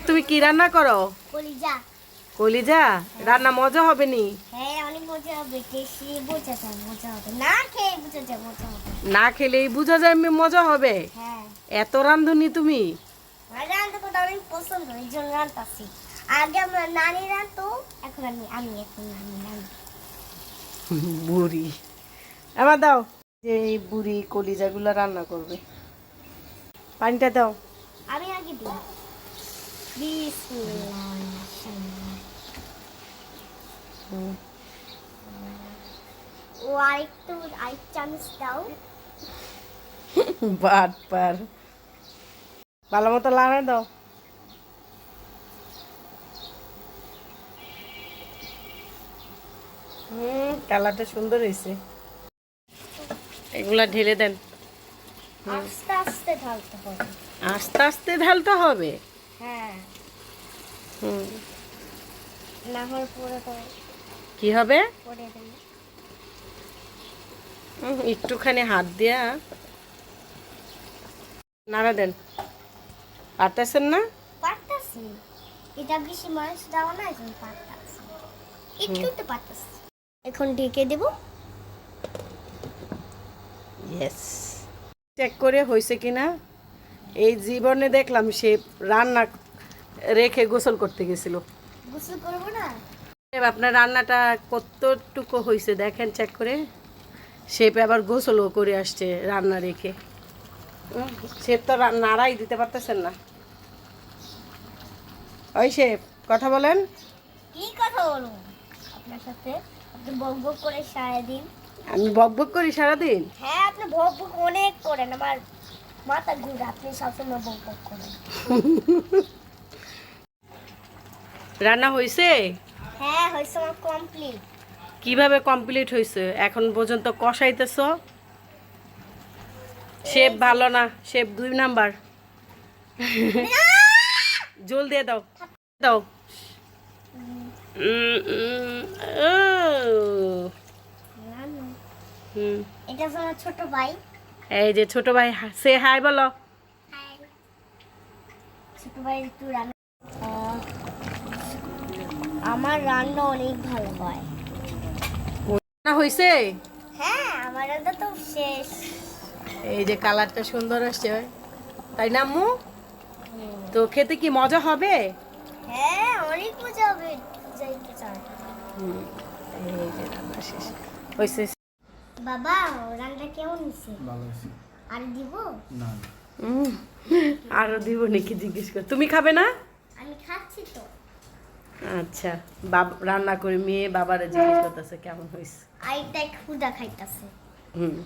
তুমি কি রান্না করো? কলিজা। কলিজা? রান্না মজা হবে নি? হ্যাঁ অনেক মজা হবে। টেস্টি বোঝা যায় মজা হবে। না খেয়ে বোঝা যায় মজা হবে। না খেলেই বোঝা যায় মজা হবে? হ্যাঁ। এত রান্ধুনি তুমি? আমার রান্না করতে অনেক পছন্দ এই জন্য রান্তাছি। আগে আমার নানি রান্তো এখন আমি আমি এখন আমি রান্না বুড়ি। আমার দাও। যে এই বুড়ি কলিজাগুলো রান্না করবে। পানিটা দাও। আমি আগে দিই। ও আরেকটু আরেক চামচ দাও বাট পার ভালো মতো লাগাই দাও। হুম কালারটা সুন্দর হয়েছে। এগুলা ঢেলে দেন। আস্তে আস্তে ঢালতে হবে। আস্তে আস্তে ঢালতে হবে। হ্যাঁ। হুম। না হলে পরে তো কি হবে? দেবে। একটুখানি হাত দিয়া নাড়া দেন। পারতেছেন না? পারতাছি। এটা বেশি না এখন পারতাছি। একটু তো পারতাছি। এখন ঢেকে দেব। ইয়েস চেক করে হয়েছে কিনা? এই জীবনে দেখলাম সে রান্না রেখে গোসল করতে গেছিল। গোসল করব না? আপনার রান্নাটা কতটুকু হয়েছে দেখেন চেক করে। শেপ আবার গোসলও করে আসছে রান্না রেখে। শেপ তো নাড়াই দিতে পারতেছেন না। ওই শেপ কথা বলেন। কি কথা বলব? আপনার সাথে আপনি বক বক করে সারাদিন। আমি বক বক করি সারাদিন? হ্যাঁ আপনি বক বক অনেক করেন। আমার মাথা ঘুরে আপনি সবসময় বক বক করেন রান্না হয়েছে হ্যাঁ হয়েছে আমার কমপ্লিট কীভাবে কমপ্লিট হয়েছে এখন পর্যন্ত কষাইতেছ? শেপ ভালো না শেপ দুই নাম্বার। জল দিয়ে দাও দাও। এটা আমার ছোট ভাই। এই যে ছোট ভাই সে হাই বলো। ছোট ভাই আমার রান্না অনেক ভালো হয়। রান্না হয়েছে হ্যাঁ আমার তো শেষ। এই যে কালারটা সুন্দর আসছে তাই না তো খেতে কি মজা হবে? হ্যাঁ অনেক মজা হবে। যাইতে চাই। হুম, এই যে রান্না শেষ। হয়েছে বাবা রান্না কেমন হয়েছে? ভালো হয়েছে। আর দিব? না আরও দিব নাকি জিজ্ঞেস কর। তুমি খাবে না? আমি খাচ্ছি তো। আচ্ছা বাব রান্না করে মেয়ে বাবারে জিজ্ঞেস করতেছে কেমন হয়েছে। আইটা খুদা খাইতাছে। হুম।